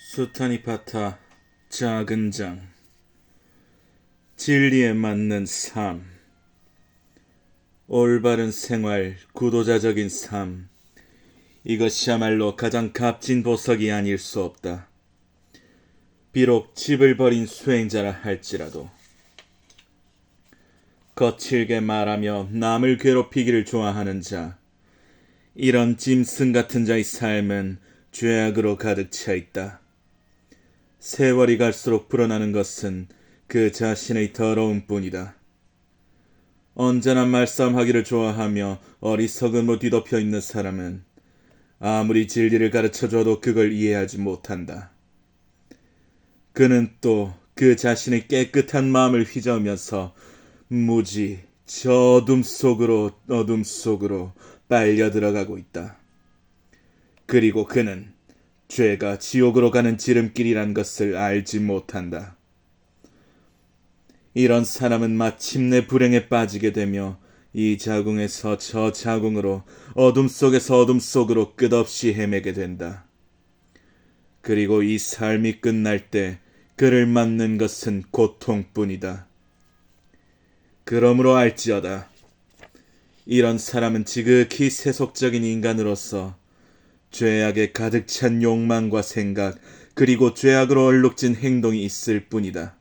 수타니파타 작은 장 진리에 맞는 삶 올바른 생활 구도자적인 삶 이것이야말로 가장 값진 보석이 아닐 수 없다. 비록 집을 버린 수행자라 할지라도 거칠게 말하며 남을 괴롭히기를 좋아하는 자 이런 짐승 같은 자의 삶은 죄악으로 가득 차 있다. 세월이 갈수록 불어나는 것은 그 자신의 더러움 뿐이다. 언제나 말싸움하기를 좋아하며 어리석음으로 뒤덮여 있는 사람은 아무리 진리를 가르쳐 줘도 그걸 이해하지 못한다. 그는 또 그 자신의 깨끗한 마음을 휘저으면서 무지 저 어둠 속으로 어둠 속으로 빨려 들어가고 있다. 그리고 그는 죄가 지옥으로 가는 지름길이란 것을 알지 못한다. 이런 사람은 마침내 불행에 빠지게 되며 이 자궁에서 저 자궁으로 어둠 속에서 어둠 속으로 끝없이 헤매게 된다. 그리고 이 삶이 끝날 때 그를 맞는 것은 고통뿐이다. 그러므로 알지어다. 이런 사람은 지극히 세속적인 인간으로서 죄악에 가득 찬 욕망과 생각, 그리고 죄악으로 얼룩진 행동이 있을 뿐이다.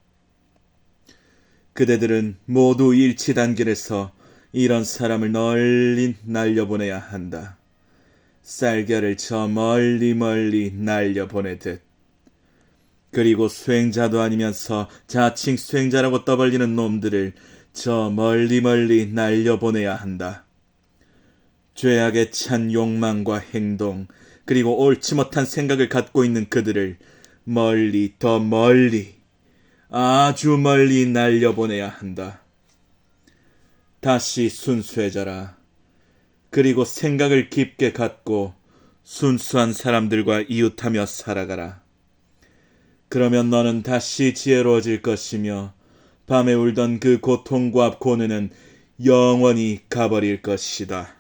그대들은 모두 일치 단결해서 이런 사람을 널리 날려보내야 한다. 쌀겨를 저 멀리 멀리 날려보내듯. 그리고 수행자도 아니면서 자칭 수행자라고 떠벌리는 놈들을 저 멀리 멀리 날려보내야 한다. 죄악에 찬 욕망과 행동, 그리고 옳지 못한 생각을 갖고 있는 그들을 멀리, 더 멀리, 아주 멀리 날려보내야 한다. 다시 순수해져라. 그리고 생각을 깊게 갖고 순수한 사람들과 이웃하며 살아가라. 그러면 너는 다시 지혜로워질 것이며 밤에 울던 그 고통과 고뇌는 영원히 가버릴 것이다.